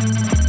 you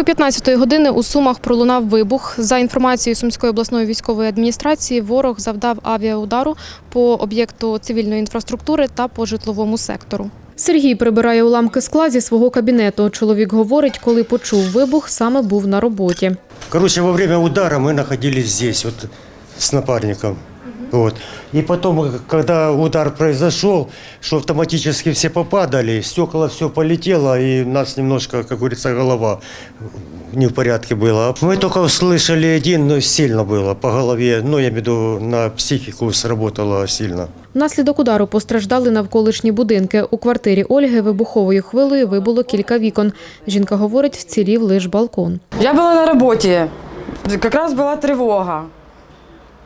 Близько 15-ї години у Сумах пролунав вибух. За інформацією Сумської обласної військової адміністрації, ворог завдав авіаудару по об'єкту цивільної інфраструктури та по житловому сектору. Сергій прибирає уламки скла зі свого кабінету. Чоловік говорить, коли почув вибух, саме був на роботі. Короче, во время удара мы находились здесь, с напарником. Вот. И потом, когда удар произошел, что автоматически все попадали, стекла все полетело, и у нас немножко, как говорится, голова не в порядке была. Мы только услышали один, но сильно было по голове, ну, я имею в виду, на психику сработало сильно. Внаслідок удару постраждали навколишні будинки. У квартирі Ольги вибуховою хвилею вибуло кілька вікон. Жінка говорить, вцілів лише балкон. Я была на работе. Как раз была тревога.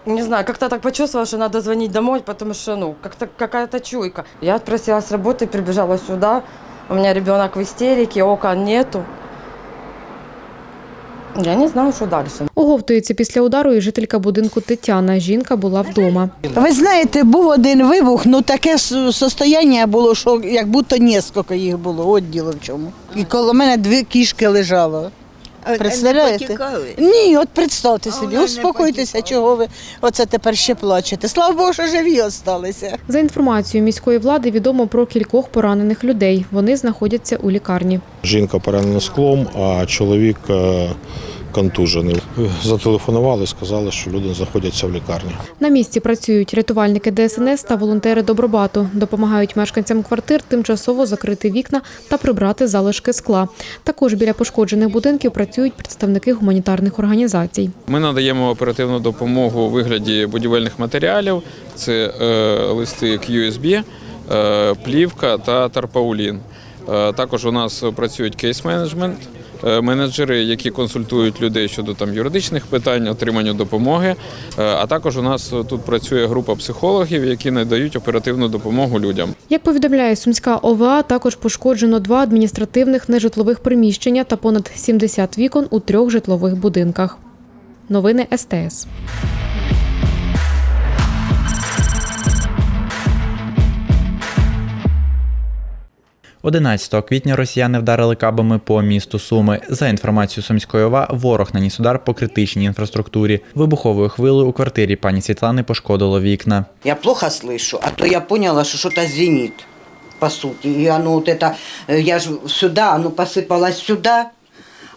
Не знаю, как-то так почувствовала, что надо звонить домой, потому что, ну, как-то какая-то чуйка. Я отпросилась с работы, прибежала сюда. У меня ребенок в истерике, окон нету. Я не знаю, что дальше. Оговтується після удару і жителька будинку Тетяна. Жінка була вдома. Ви знаєте, був один вибух, ну таке состояння було, що як будто несколько їх було, от діло в чому. І коло мене дві кішки лежало. Представляєте? Ні, от представте собі, успокойтеся, чого ви оце тепер ще плачете. Слава Богу, що живі осталися. За інформацією міської влади, відомо про кількох поранених людей. Вони знаходяться у лікарні. Жінка поранена склом, а чоловік е, контужений. Зателефонували, сказали, що люди знаходяться в лікарні. На місці працюють рятувальники ДСНС та волонтери Добробату. Допомагають мешканцям квартир тимчасово закрити вікна та прибрати залишки скла. Також біля пошкоджених будинків працюють представники гуманітарних організацій. Ми надаємо оперативну допомогу у вигляді будівельних матеріалів. Це е, листи QSB, е, плівка та тарпаулін. Е, також у нас працюють кейс-менеджмент. Е, Менеджери, які консультують людей щодо там юридичних питань, отримання допомоги. Е, А також у нас тут працює група психологів, які надають оперативну допомогу людям. Як повідомляє Сумська ОВА, також пошкоджено два адміністративних нежитлових приміщення та понад 70 вікон у трьох житлових будинках. Новини СТС. 11 квітня росіяни вдарили кабами по місту Суми. За інформацією Сумської ОВА, ворог наніс удар по критичній інфраструктурі. Вибуховою хвилею у квартирі пані Світлани пошкодило вікна. Я плохо слышу, а то я поняла, что что-то звенит, по сути. И оно вот это, э, я же сюда, оно посыпалось сюда,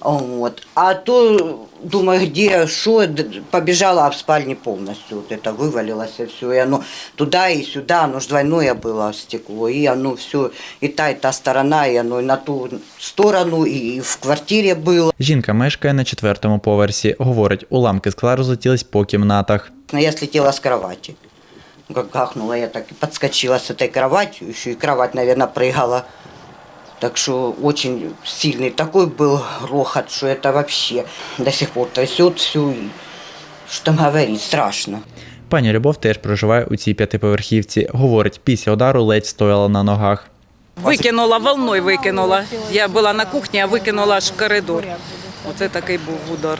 вот. А то, думаю, где, что, д- побежала, а в спальне полностью вот это вывалилось и все. И оно туда и сюда, оно ж двойное было стекло. И оно все, и та, и та сторона, и оно и на ту сторону, и в квартире было. Жінка мешкає на четвертому поверсі. Говорить, уламки скла розлетілись по кімнатах. Но я слетела с кровати. Ну, Как гахнула, я так и подскочила с этой кроватью. Еще и кровать, наверное, прыгала. Так что очень сильный такой был грохот, что это вообще до сих пор трясет все. И что там говорить, страшно. Пані Любов теж проживає у цій п'ятиповерхівці. Говорить, після удару ледь стояла на ногах. Викинула, волною викинула. Я була на кухні, а викинула аж в коридор. Оце такий був удар,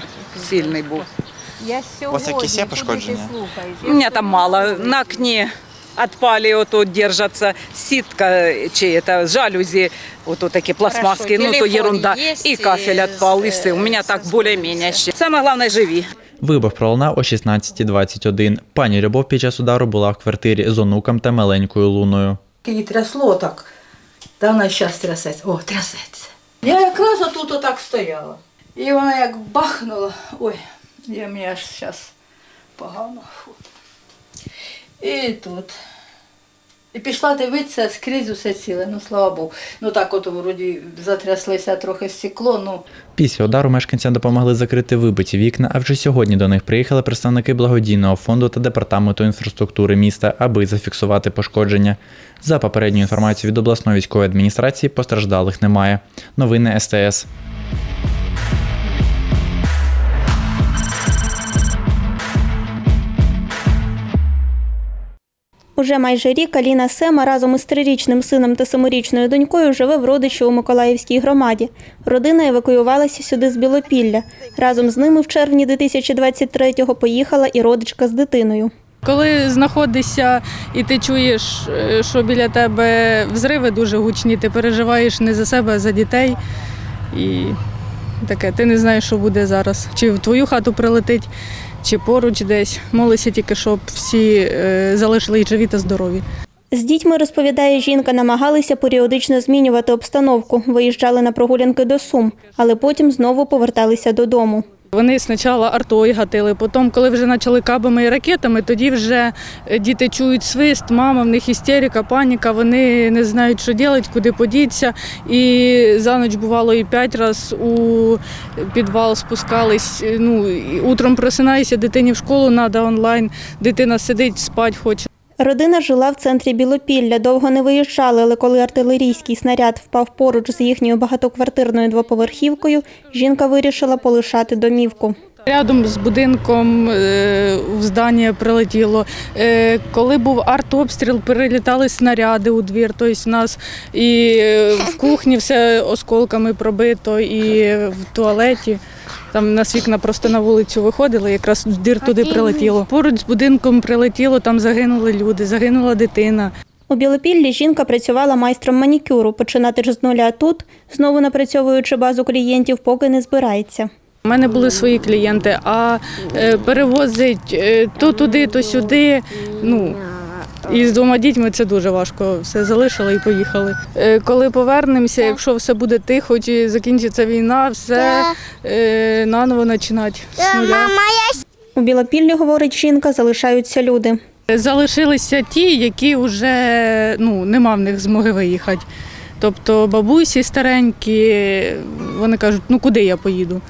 сильний був. У вас якісь є пошкодження? У мене там мало. На окні отпали, ото держаться сітка чи це, жалюзі, ото такі пластмаски, ну то ерунда. І кафель отпал, і все. У мене так більш-менш ще. Саме головне живі. Вибух пролунав о 16.21. Пані Любов під час удару була в квартирі з онуком та маленькою луною. Її трясло так. Та вона зараз трясеться. О, трясеться. Я якраз отут отак стояла. І вона як бахнула. Ой, я мені аж зараз погано. Фу. І тут. І пішла дивитися скрізь усе ціле, ну слава Богу. Ну так от вроді затряслися трохи стекло, ну Після удару мешканцям допомогли закрити вибиті вікна, а вже сьогодні до них приїхали представники благодійного фонду та департаменту інфраструктури міста, аби зафіксувати пошкодження. За попередньою інформацією від обласної військової адміністрації постраждалих немає. Новини СТС. Уже майже рік Аліна Сема разом із трирічним сином та семирічною донькою живе в родичі у Миколаївській громаді. Родина евакуювалася сюди з Білопілля. Разом з ними в червні 2023-го поїхала і родичка з дитиною. Коли знаходишся і ти чуєш, е, що біля тебе взриви дуже гучні, ти переживаєш не за себе, а за дітей. І таке, ти не знаєш, що буде зараз. Чи в твою хату прилетить, чи поруч десь. Молися тільки, щоб всі е, залишились живі та здорові. З дітьми, розповідає жінка, намагалися періодично змінювати обстановку, виїжджали на прогулянки до Сум, але потім знову поверталися додому. Вони спочатку артою гатили, потім, коли вже почали кабами і ракетами, тоді вже е, діти чують свист, мама, в них істерика, паніка, вони не знають, що робити, куди подітися. І за ніч бувало і п'ять разів у підвал спускались. Ну, і утром просинаєшся, дитині в школу треба онлайн, дитина сидить, спать хоче. Родина жила в центрі Білопілля, довго не виїжджали, але коли артилерійський снаряд впав поруч з їхньою багатоквартирною двоповерхівкою, жінка вирішила полишати домівку. Рядом з будинком е, в здання прилетіло. Е, Коли був артобстріл, перелітали снаряди у двір. Тобто в нас і е, в кухні все осколками пробито, і в туалеті. Там нас вікна просто на вулицю виходили, якраз двір туди прилетіло. Поруч з будинком прилетіло, там загинули люди, загинула дитина. У Білопіллі жінка працювала майстром манікюру. Починати ж з нуля тут, знову напрацьовуючи базу клієнтів, поки не збирається. У мене були свої клієнти, а е, перевозить е, то туди, то сюди. Ну і з двома дітьми це дуже важко. Все залишили і поїхали. Е, Коли повернемося, якщо все буде тихо, чи закінчиться війна, все е, наново починати з нуля. У Білопіллі, говорить жінка, залишаються люди. Залишилися ті, які вже ну, нема в них змоги виїхати. Тобто бабусі старенькі, вони кажуть, ну куди я поїду?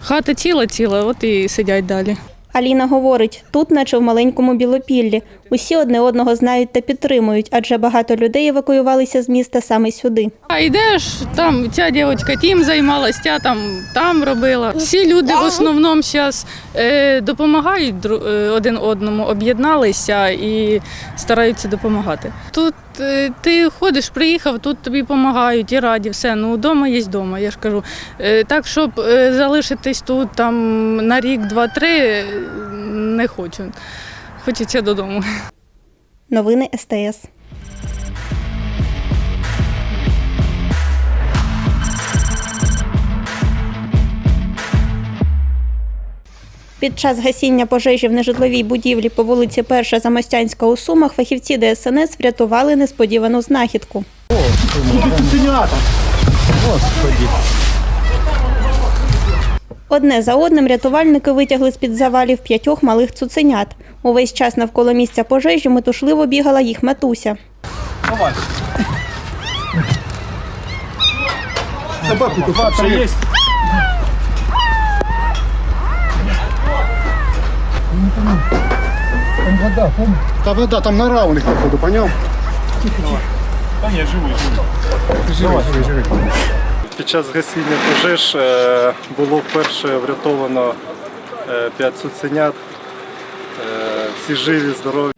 Хата ціла ціла, от і сидять далі. Аліна говорить, тут, наче в маленькому Білопіллі, усі одне одного знають та підтримують, адже багато людей евакуювалися з міста саме сюди. А йдеш, там ця дівчинка тим займалась, ця там, там робила. Всі люди в основному зараз е, допомагають е, один одному, об'єдналися і стараються допомагати. Тут ти ходиш, приїхав, тут тобі допомагають і раді, все. Ну, вдома є вдома, я ж кажу. Е, так, щоб е, залишитись тут там на рік, два-три, е, не хочу. Хочеться додому. Новини СТС. Під час гасіння пожежі в нежитловій будівлі по вулиці Перша Замостянська у Сумах фахівці ДСНС врятували несподівану знахідку. Одне за одним рятувальники витягли з-під завалів п'ятьох малих цуценят. Увесь час навколо місця пожежі метушливо бігала їх матуся. Та вода там нора у них, походу, поняв? Під час гасіння пожеж е, було вперше врятовано 5 цуценят. Е, Всі живі, здорові.